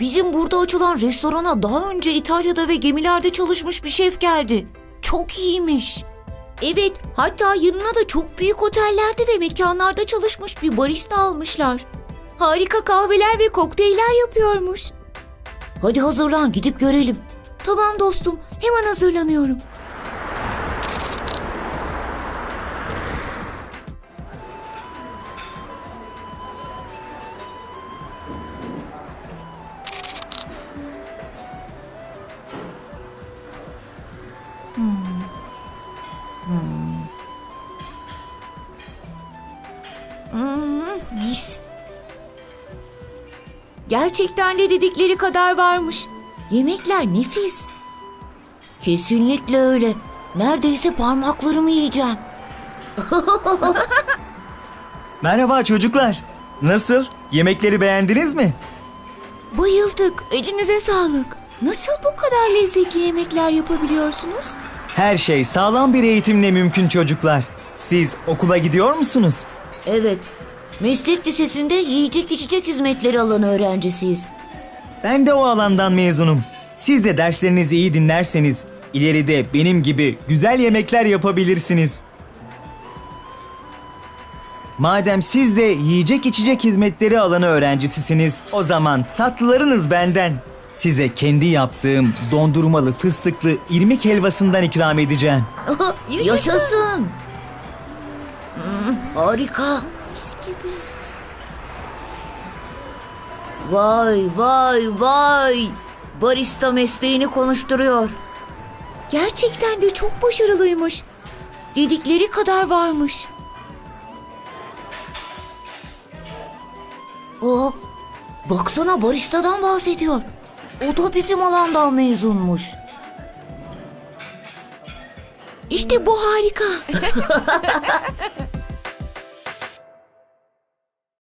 Bizim burada açılan restorana daha önce İtalya'da ve gemilerde çalışmış bir şef geldi. Çok iyiymiş. Evet, hatta yanına da çok büyük otellerde ve mekanlarda çalışmış bir barista almışlar. Harika kahveler ve kokteyller yapıyormuş. Hadi hazırlan, gidip görelim. Tamam dostum, hemen hazırlanıyorum. Hmm, mis. Gerçekten de dedikleri kadar varmış. Yemekler nefis. Kesinlikle öyle. Neredeyse parmaklarımı yiyeceğim. Merhaba çocuklar. Nasıl? Yemekleri beğendiniz mi? Bayıldık. Elinize sağlık. Nasıl bu kadar lezzetli yemekler yapabiliyorsunuz? Her şey sağlam bir eğitimle mümkün çocuklar. Siz okula gidiyor musunuz? Evet. Meslek lisesinde yiyecek içecek hizmetleri alan öğrencisiyiz. Ben de o alandan mezunum. Siz de derslerinizi iyi dinlerseniz ileride benim gibi güzel yemekler yapabilirsiniz. Madem siz de yiyecek içecek hizmetleri alanı öğrencisisiniz, o zaman tatlılarınız benden. Size kendi yaptığım dondurmalı fıstıklı irmik helvasından ikram edeceğim. Yaşasın. Harika. Vay vay vay. Barista mesleğini konuşturuyor. Gerçekten de çok başarılıymış. Dedikleri kadar varmış. Aa, baksana baristadan bahsediyor. O da bizim alandan mezunmuş. İşte bu harika.